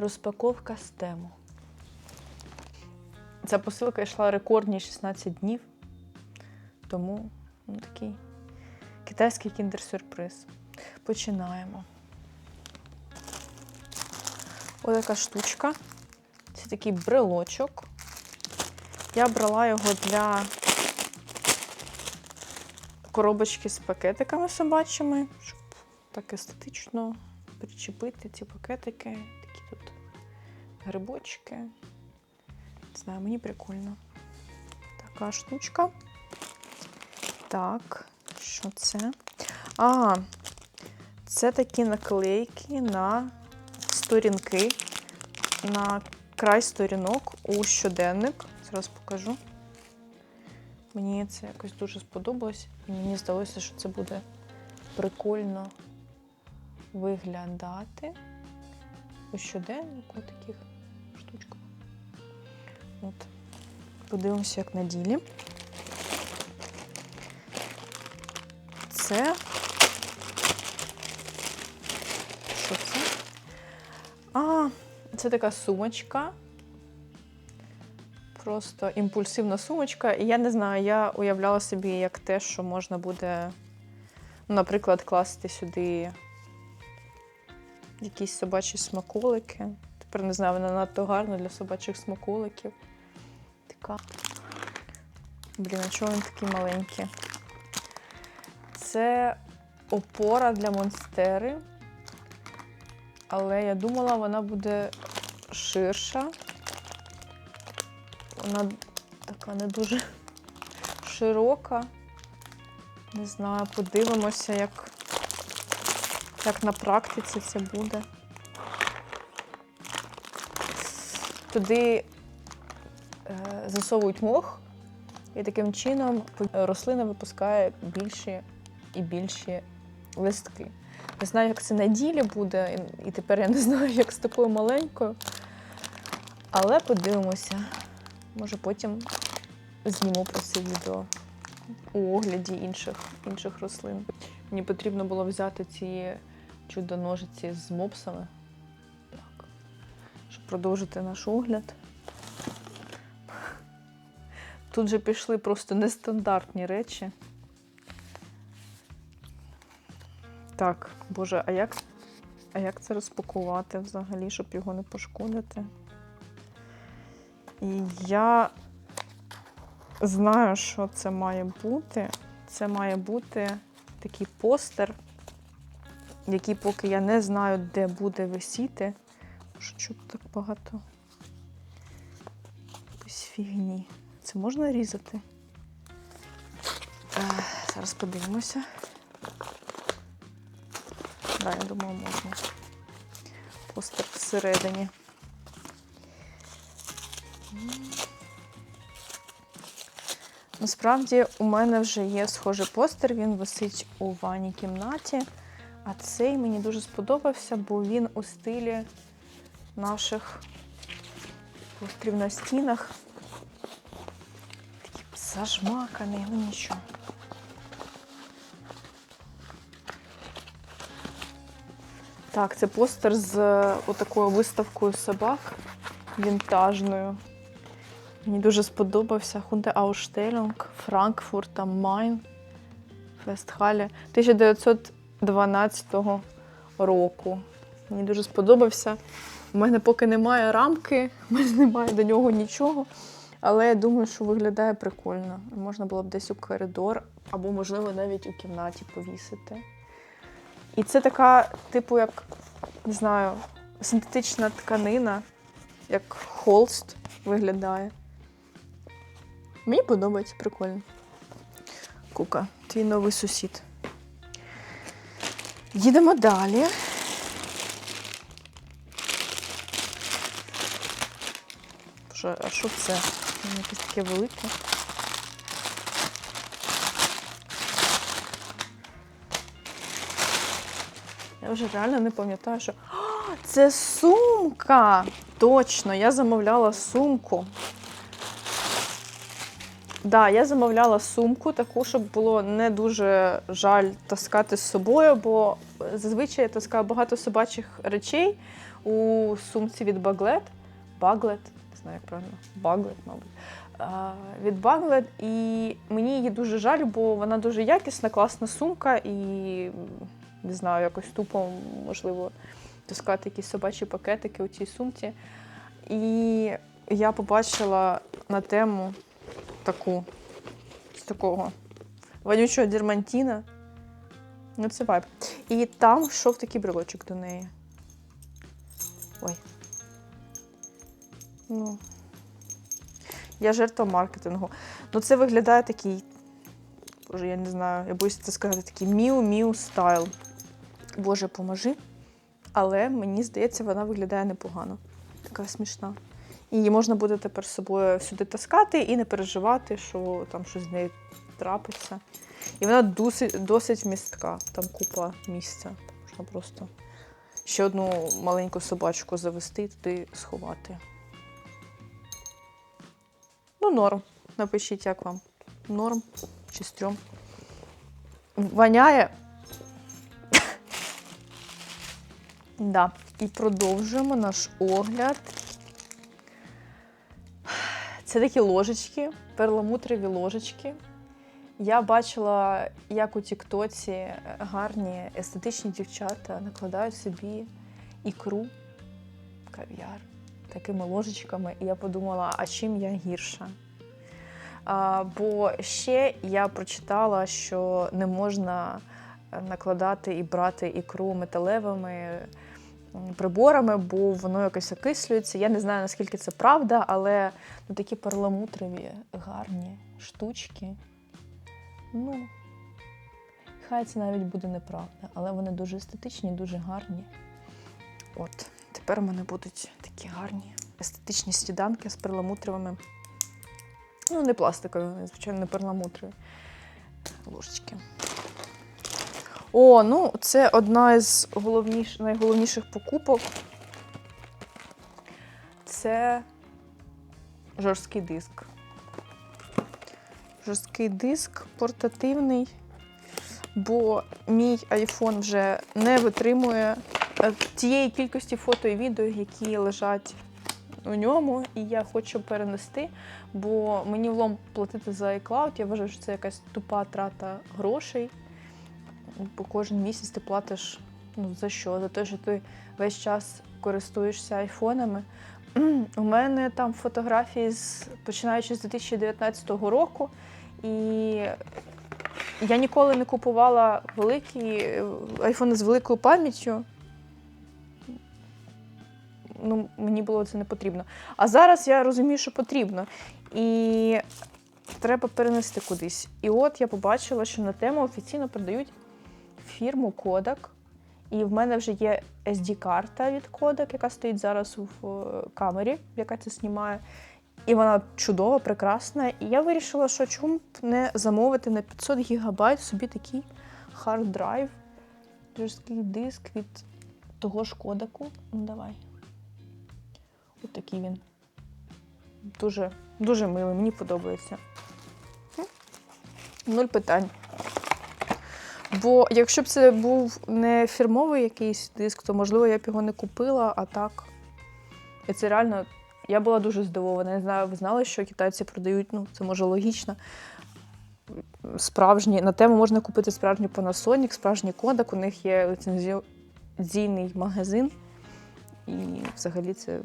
Розпаковка з тему. Ця посилка йшла рекордні 16 днів. Тому ну, такий китайський кіндер-сюрприз. Починаємо. Ось така штучка. Це такий брелочок. Я брала його для коробочки з пакетиками собачими, щоб так естетично причепити ці пакетики. Такі тут грибочки. Не знаю, мені прикольно. Така штучка. Так, що це? А, це такі наклейки на сторінки, на край сторінок у щоденник. Зараз покажу. Мені це якось дуже сподобалось, і мені здалося, що це буде прикольно виглядати у щоденнику таких штучках. От. Подивимося, як на ділі. Це. Що це? А, це така сумочка. Просто імпульсивна сумочка. І я не знаю, я уявляла собі як те, що можна буде, наприклад, класти сюди якісь собачі смаколики. Тепер не знаю, вона надто гарна для собачих смаколиків. Така. Блін, а чого він такий маленький? Це опора для монстери. Але я думала, вона буде ширша. Вона така не дуже широка. Не знаю, подивимося, як, як на практиці це буде. Туди е, засовують мох, і таким чином рослина випускає більші і більші листки. Не знаю, як це на ділі буде, і- тепер я не знаю, як з такою маленькою. Але подивимося. Може, потім зніму про це відео у огляді інших, інших рослин. Мені потрібно було взяти ці чудо-ножиці з мопсами. Так. Щоб продовжити наш огляд. Тут же пішли просто нестандартні речі. Так, боже, а як, а як це розпакувати взагалі, щоб його не пошкодити? І я знаю, що це має бути. Це має бути такий постер, який поки я не знаю, де буде висіти. Що так багато якоїсь фігні. Це можна різати? Е, Зараз подивимося. Так, я думаю, можна. Постер всередині. Насправді у мене вже є схожий постер, він висить у ванній кімнаті. А цей мені дуже сподобався, бо він у стилі наших пострів на стінах. Такий зажмаканий, ну нічого. Так, це постер з е, отакою виставкою собак вінтажною. Мені дуже сподобався Хунде Ауштелюнг, Франкфурт am Main, Фестхалі 1912 року. Мені дуже сподобався. У мене поки немає рамки, у мене немає до нього нічого. Але я думаю, що виглядає прикольно. Можна було б десь у коридор, або, можливо, навіть у кімнаті повісити. І це така, типу, як, не знаю, синтетична тканина, як холст виглядає. Мені подобається, прикольно. Кука, твій новий сусід. Їдемо далі. Що, а що це? Воно якесь таке велике. Я вже реально не пам'ятаю, що. А, це сумка! Точно, я замовляла сумку. Да, я замовляла сумку таку, щоб було не дуже жаль таскати з собою, бо зазвичай я таскаю багато собачих речей у сумці від Баглет. Баглет, не знаю, як правильно, Баглет, мабуть. Від Баглет. І мені її дуже жаль, бо вона дуже якісна, класна сумка, і не знаю, якось тупо можливо таскати якісь собачі пакетики у цій сумці. І я побачила на тему таку з такого вонючого дермантіна. Ну, це вайб. І там йшов такий брелочок до неї. Ой. Ну. Я жертва маркетингу. Ну, це виглядає такий. Боже, я не знаю, я боюся це сказати, такий міу-міу стайл. Боже, поможи. Але мені здається, вона виглядає непогано. Така смішна. Її можна буде тепер з собою всюди таскати і не переживати, що там щось з нею трапиться. І вона досить, досить містка, там купа місця. Можна просто ще одну маленьку собачку завести і туди сховати. Ну, норм. Напишіть, як вам. Норм чи стрьом. Воняє. да. І продовжуємо наш огляд. Це такі ложечки, перламутрові ложечки. Я бачила, як у Тіктоці гарні естетичні дівчата накладають собі ікру, кав'яр такими ложечками. І я подумала, а чим я гірша? А, бо ще я прочитала, що не можна накладати і брати ікру металевими приборами, бо воно якось окислюється. Я не знаю, наскільки це правда, але ну, такі перламутрові гарні штучки. Ну, хай це навіть буде неправда, але вони дуже естетичні, дуже гарні. От, тепер у мене будуть такі гарні естетичні сніданки з перламутровими. Ну, не пластикові, звичайно, не перламутрові ложечки. О, ну це одна із головніш... найголовніших покупок. Це жорсткий диск. Жорсткий диск портативний, бо мій iPhone вже не витримує е, тієї кількості фото і відео, які лежать у ньому, і я хочу перенести, бо мені влом платити за iCloud. Я вважаю, що це якась тупа трата грошей. Бо кожен місяць ти платиш ну, за що? За те, що ти весь час користуєшся айфонами. У мене там фотографії з починаючи з 2019 року, і я ніколи не купувала великі айфони з великою пам'яттю. Ну, мені було це не потрібно. А зараз я розумію, що потрібно. І треба перенести кудись. І от я побачила, що на тему офіційно продають фірму Kodak. І в мене вже є SD-карта від Kodak, яка стоїть зараз в е, камері, яка це знімає. І вона чудова, прекрасна. І я вирішила, що чому б не замовити на 500 гігабайт собі такий хард драйв, жорсткий диск від того ж Кодаку. Ну, давай. Ось такий він. Дуже, дуже милий, мені подобається. Нуль питань. Бо якщо б це був не фірмовий якийсь диск, то можливо я б його не купила, а так. І це реально. Я була дуже здивована. Не знаю, ви знали, що китайці продають, ну, це може логічно. Справжні. На тему можна купити справжній Panasonic, справжній Kodak, у них є ліцензійний магазин. І взагалі це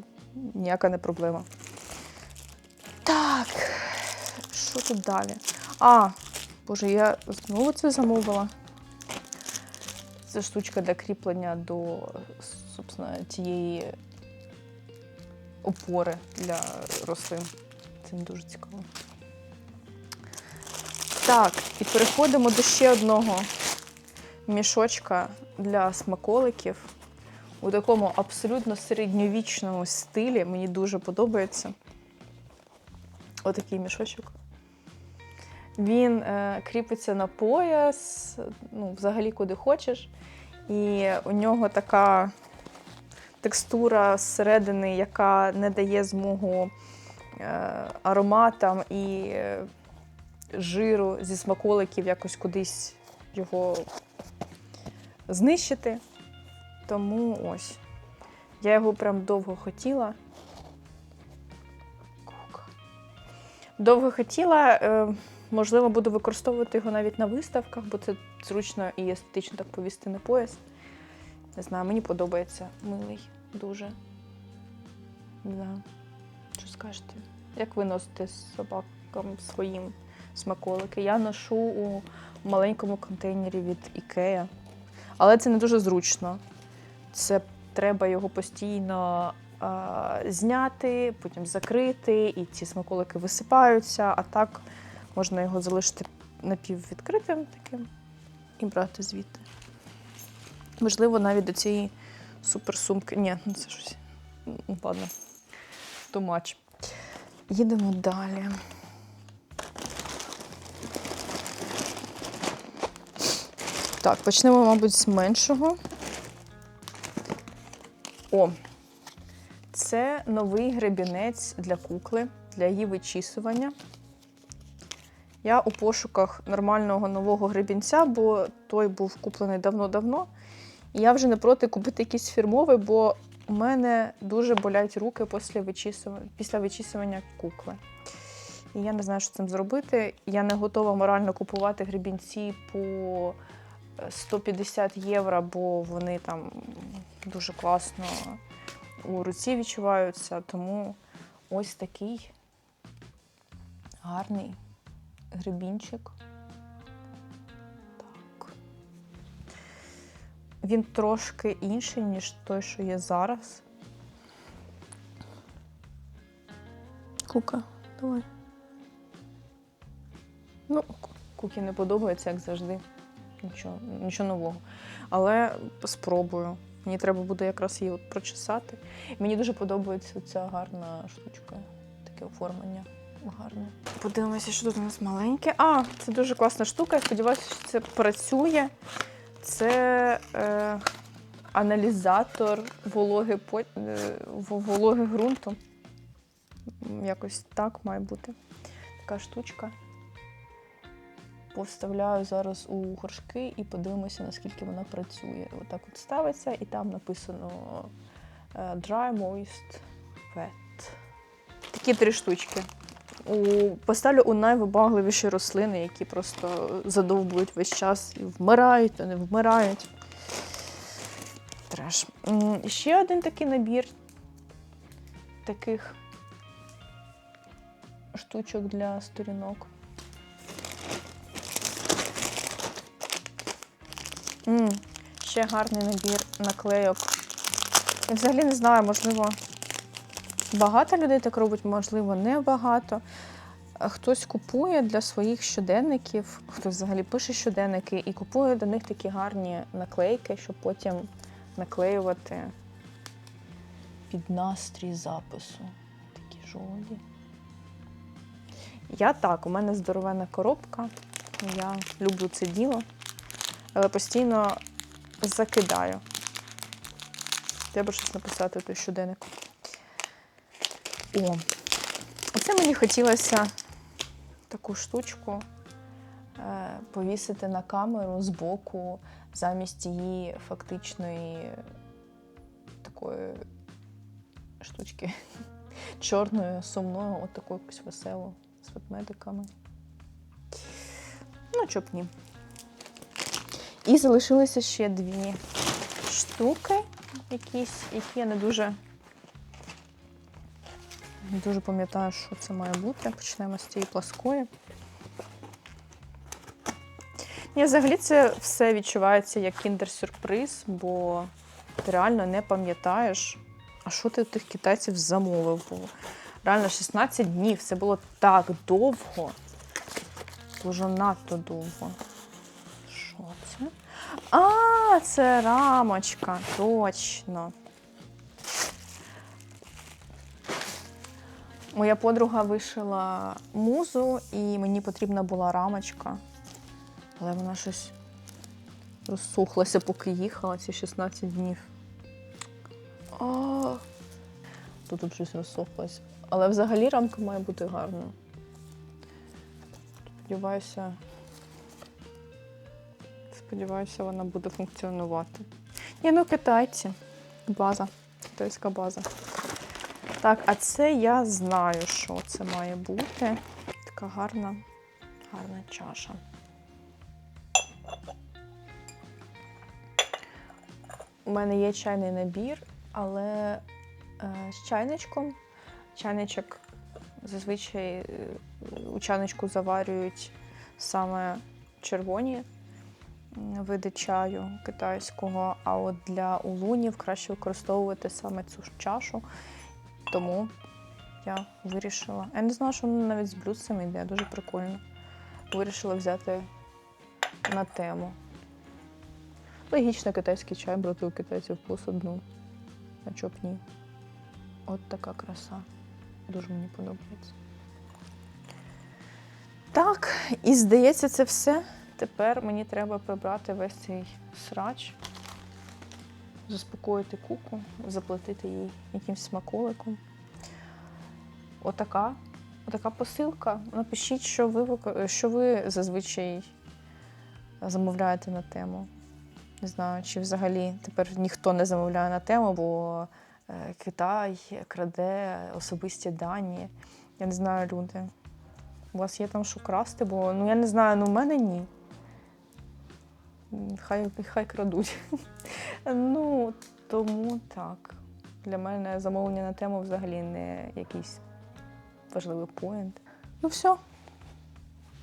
ніяка не проблема. Так, що тут далі? А, боже, я знову це замовила. Це штучка для кріплення до собственно, тієї опори для рослин. Це дуже цікаво. Так, і переходимо до ще одного мішочка для смаколиків у такому абсолютно середньовічному стилі. Мені дуже подобається. Отакий мішочок. Він е, кріпиться на пояс, ну, взагалі куди хочеш. І у нього така текстура зсередини, яка не дає змогу е, ароматам і е, жиру, зі смаколиків якось кудись його знищити. Тому ось. Я його прям довго хотіла. Довго хотіла. Е, можливо, буду використовувати його навіть на виставках, бо це зручно і естетично так повісти на пояс. Не знаю, мені подобається милий дуже. Да. Що скажете? Як ви носите з собакам своїм смаколики? Я ношу у маленькому контейнері від Ікея. Але це не дуже зручно. Це треба його постійно а, зняти, потім закрити, і ці смаколики висипаються, а так можна його залишити напіввідкритим таким і брати звідти. Можливо, навіть до цієї суперсумки. Ні, ну це щось. Ладно. Much. Їдемо далі. Так, почнемо, мабуть, з меншого. О, це новий гребінець для кукли, для її вичісування. Я у пошуках нормального нового гребінця, бо той був куплений давно-давно. І я вже не проти купити якийсь фірмовий, бо у мене дуже болять руки після вичісування, після вичісування кукли. І я не знаю, що цим зробити. Я не готова морально купувати гребінці по е, 150 євро, бо вони там дуже класно у руці відчуваються. Тому ось такий гарний гребінчик. Так. Він трошки інший, ніж той, що є зараз. Кука, давай. Ну, Ку- Кукі не подобається, як завжди. Нічого, нічого нового. Але спробую. Мені треба буде якраз її от прочесати. Мені дуже подобається ця гарна штучка, таке оформлення гарне. Подивимося, що тут у нас маленьке. А, це дуже класна штука. Я сподіваюся, що це працює. Це е, аналізатор вологи, е, вологи ґрунту. Якось так має бути. Така штучка. Повставляю зараз у горшки і подивимося, наскільки вона працює. Отак от ставиться, і там написано е, Dry, Moist, Wet. Такі три штучки. У, поставлю у найвибагливіші рослини, які просто задовбують весь час і вмирають, не вмирають. Треш. Ще один такий набір таких штучок для сторінок. Ще гарний набір наклейок. Я взагалі не знаю, можливо, багато людей так робить, можливо, не багато. Хтось купує для своїх щоденників, хтось взагалі пише щоденники і купує до них такі гарні наклейки, щоб потім наклеювати під настрій запису. Такі жолоді. Я так, у мене здоровенна коробка. Я люблю це діло, але постійно закидаю. Треба щось написати той щоденник. О, оце мені хотілося таку штучку е, повісити на камеру з боку замість її фактичної такої штучки чорною, сумною, от таку якусь веселу з ведмедиками. Ну, чоб ні. І залишилися ще дві штуки, якісь, які я не дуже не дуже пам'ятаю, що це має бути. Почнемо з цієї пласкої. Ні, взагалі це все відчувається як кіндер-сюрприз, бо ти реально не пам'ятаєш, а що ти у тих китайців замовив. Бо реально 16 днів. Це було так довго. Дуже надто довго. Що це? А, це рамочка, точно. Моя подруга вишила музу, і мені потрібна була рамочка. Але вона щось розсухлася, поки їхала ці 16 днів. Тут, тут щось розсохлось. Але взагалі рамка має бути гарна. Сподіваюся. Сподіваюся, вона буде функціонувати. Ні, ну китайці. База. Китайська база. Так, а це я знаю, що це має бути. Така гарна, гарна чаша. У мене є чайний набір, але е, з чайничком. Чайничок зазвичай е, у чайничку заварюють саме червоні види чаю китайського, а от для улунів краще використовувати саме цю чашу. Тому я вирішила. Я не знала, що воно навіть з блюдцями йде, дуже прикольно. Вирішила взяти на тему. Логічно китайський чай брати у китайців плюс одну. А чоб ні. От така краса. Дуже мені подобається. Так, і здається, це все. Тепер мені треба прибрати весь цей срач, заспокоїти куку, заплатити їй якимсь смаколиком. Отака, отака посилка. Напишіть, що ви, що ви зазвичай замовляєте на тему. Не знаю, чи взагалі тепер ніхто не замовляє на тему, бо е, Китай краде особисті дані. Я не знаю, люди. У вас є там що красти, бо ну я не знаю, ну в мене ні. Хай, хай крадуть. ну, тому так. Для мене замовлення на тему взагалі не якийсь важливий поінт. Ну все.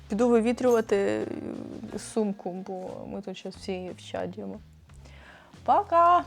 Піду вивітрювати е, сумку, бо ми тут зараз всі в чадіємо. Пока!